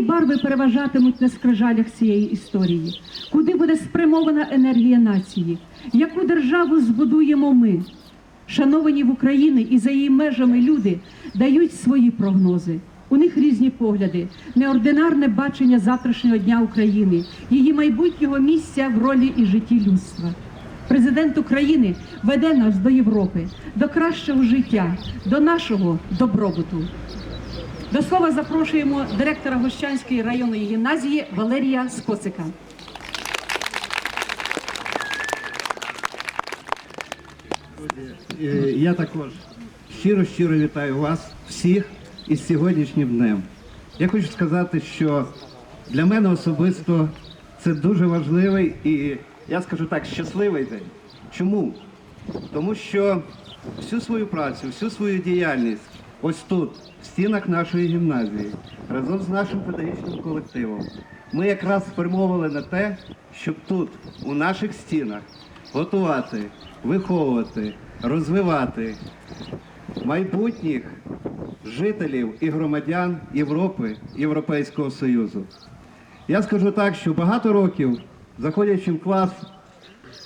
барви переважатимуть на скрижалях цієї історії? Куди буде спрямована енергія нації? Яку державу збудуємо ми? Шановані в Україні і за її межами люди дають свої прогнози. У них різні погляди, неординарне бачення завтрашнього дня України, її майбутнього місця в ролі і житті людства. Президент України веде нас до Європи, до кращого життя, до нашого добробуту. До слова запрошуємо директора Гощанської районної гімназії Валерія Скоцика. Е, Я також щиро щиро вітаю вас всіх із сьогоднішнім днем. Я хочу сказати, що для мене особисто це дуже важливий і я скажу так, щасливий день. Чому? Тому що всю свою працю, всю свою діяльність ось тут, в стінах нашої гімназії, разом з нашим педагогічним колективом, ми якраз спрямовували на те, щоб тут, у наших стінах, готувати, виховувати, розвивати майбутніх жителів і громадян Європи, Європейського Союзу. Я скажу так, що багато років, заходячи в клас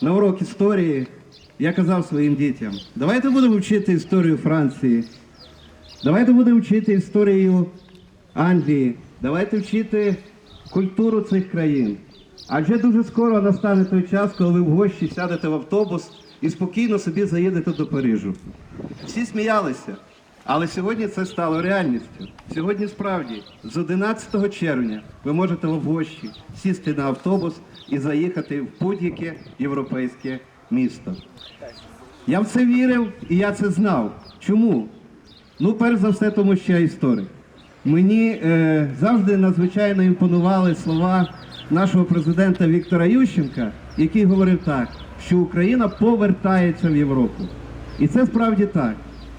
на урок історії, я казав своїм дітям, давайте будемо вчити історію Франції, давайте будемо вчити історію Англії, давайте вчити культуру цих країн. Адже дуже скоро настане той час, коли ви в гощі сядете в автобус і спокійно собі заїдете до Парижу. Всі сміялися, але сьогодні це стало реальністю. Сьогодні справді, з 11 червня, ви можете в гощі сісти на автобус і заїхати в будь-яке європейське місто. Я в це вірив і я це знав. Чому? Ну, перш за все, тому що я історик. Мені е, завжди надзвичайно імпонували слова нашого президента Віктора Ющенка, який говорив так, що Україна повертається в Європу. І це справді так.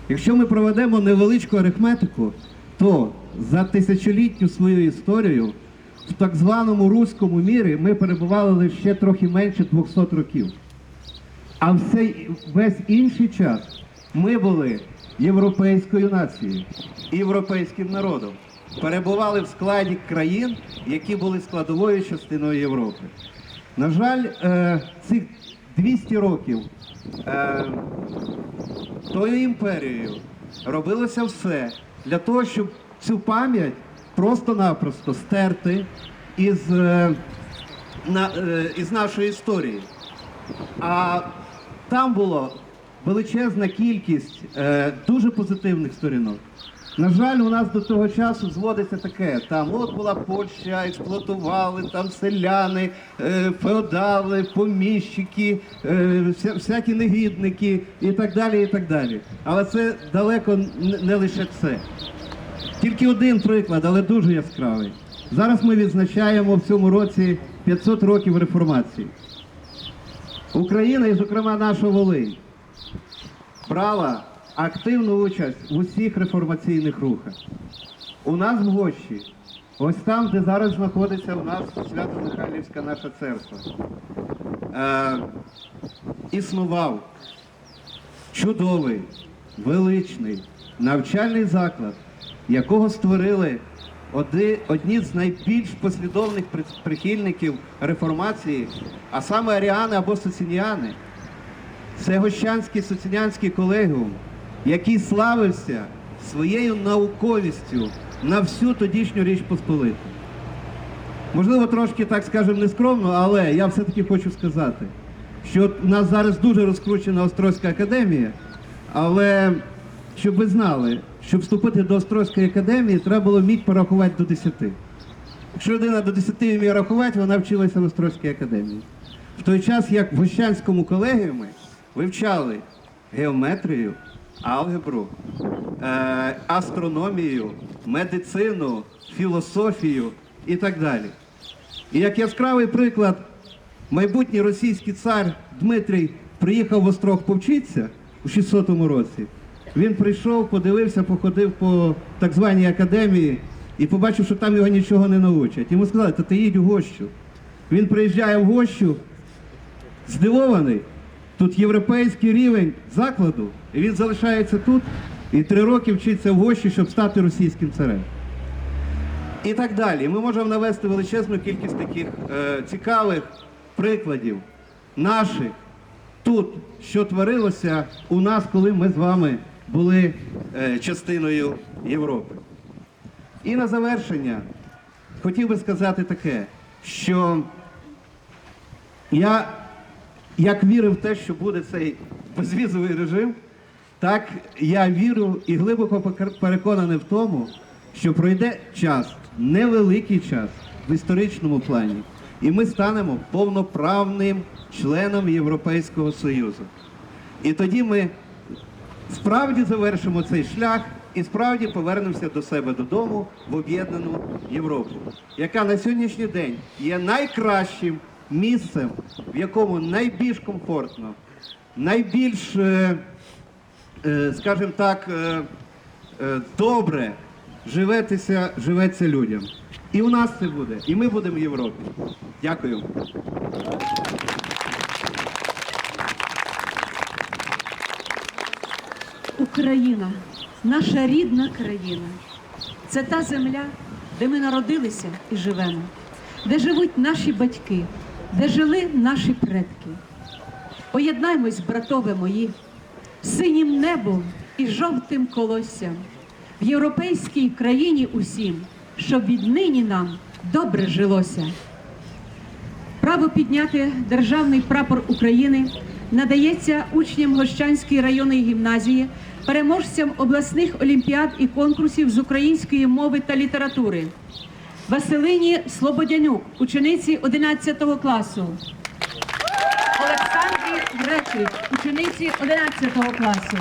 Якщо ми проведемо невеличку арифметику, то за тисячолітню свою історію в так званому руському мірі ми перебували лише трохи менше 200 років. А все, весь інший час ми були європейською нацією, європейським народом. Перебували в складі країн, які були складовою частиною Європи. На жаль, е, цих 200 років е, тою імперією робилося все для того, щоб цю пам'ять просто-напросто стерти із, е, із нашої історії. А там було величезна кількість е, дуже позитивних сторінок. На жаль, у нас до того часу зводиться таке. Там от була Польща, експлуатували, там селяни, е, феодали, поміщики, е, вся, всякі негідники і так далі. і так далі. Але це далеко не лише це. Тільки один приклад, але дуже яскравий. Зараз ми відзначаємо в цьому році 500 років реформації. Україна, і, зокрема, наша Волинь, брала активну участь в усіх реформаційних рухах. У нас в Гощі, ось там, де зараз знаходиться у нас Свято-Михайлівська наша церква, е, існував чудовий, величний навчальний заклад, якого створили одні з найбільш послідовних прихильників реформації, а саме аріани або соцініани. Це Гощанський соціянський колегіум, який славився своєю науковістю на всю тодішню річ Посполиту. Можливо, трошки, так скажемо, нескромно, але я все-таки хочу сказати, що у нас зараз дуже розкручена Острозька академія, але щоб ви знали, щоб вступити до Острозької академії, треба було вміти порахувати до 10. Якщо людина до 10 вміє рахувати, вона вчилася в Острозькій академії. В той час, як в Гощанському колегіумі вивчали геометрію, алгебру, е, астрономію, медицину, філософію і так далі. І як яскравий приклад, майбутній російський цар Дмитрій приїхав в Острог повчитися у 600 році. Він прийшов, подивився, походив по так званій академії і побачив, що там його нічого не научать. Йому сказали, та ти їдь у гощу. Він приїжджає в гощу, здивований. Тут європейський рівень закладу, і він залишається тут і три роки вчиться в гощі, щоб стати російським царем. І так далі. Ми можемо навести величезну кількість таких е, цікавих прикладів наших тут, що творилося у нас, коли ми з вами були е, частиною Європи. І на завершення хотів би сказати таке, що я як вірив в те, що буде цей безвізовий режим, так я вірю і глибоко переконаний в тому, що пройде час, невеликий час в історичному плані, і ми станемо повноправним членом Європейського Союзу. І тоді ми справді завершимо цей шлях і справді повернемося до себе додому в об'єднану Європу, яка на сьогоднішній день є найкращим місцем, в якому найбільш комфортно, найбільш, е, е, скажімо так, е, добре живетися, живеться людям. І у нас це буде, і ми будемо в Європі. Дякую. Україна, наша рідна країна. Це та земля, де ми народилися і живемо, де живуть наші батьки, де жили наші предки. Поєднаймось, братове мої, синім небом і жовтим колоссям в європейській країні усім, щоб віднині нам добре жилося. Право підняти державний прапор України надається учням Гощанської районної гімназії, переможцям обласних олімпіад і конкурсів з української мови та літератури. Василині Слободянюк, учениці 11 класу. Олександрі Гречик, учениці 11 класу.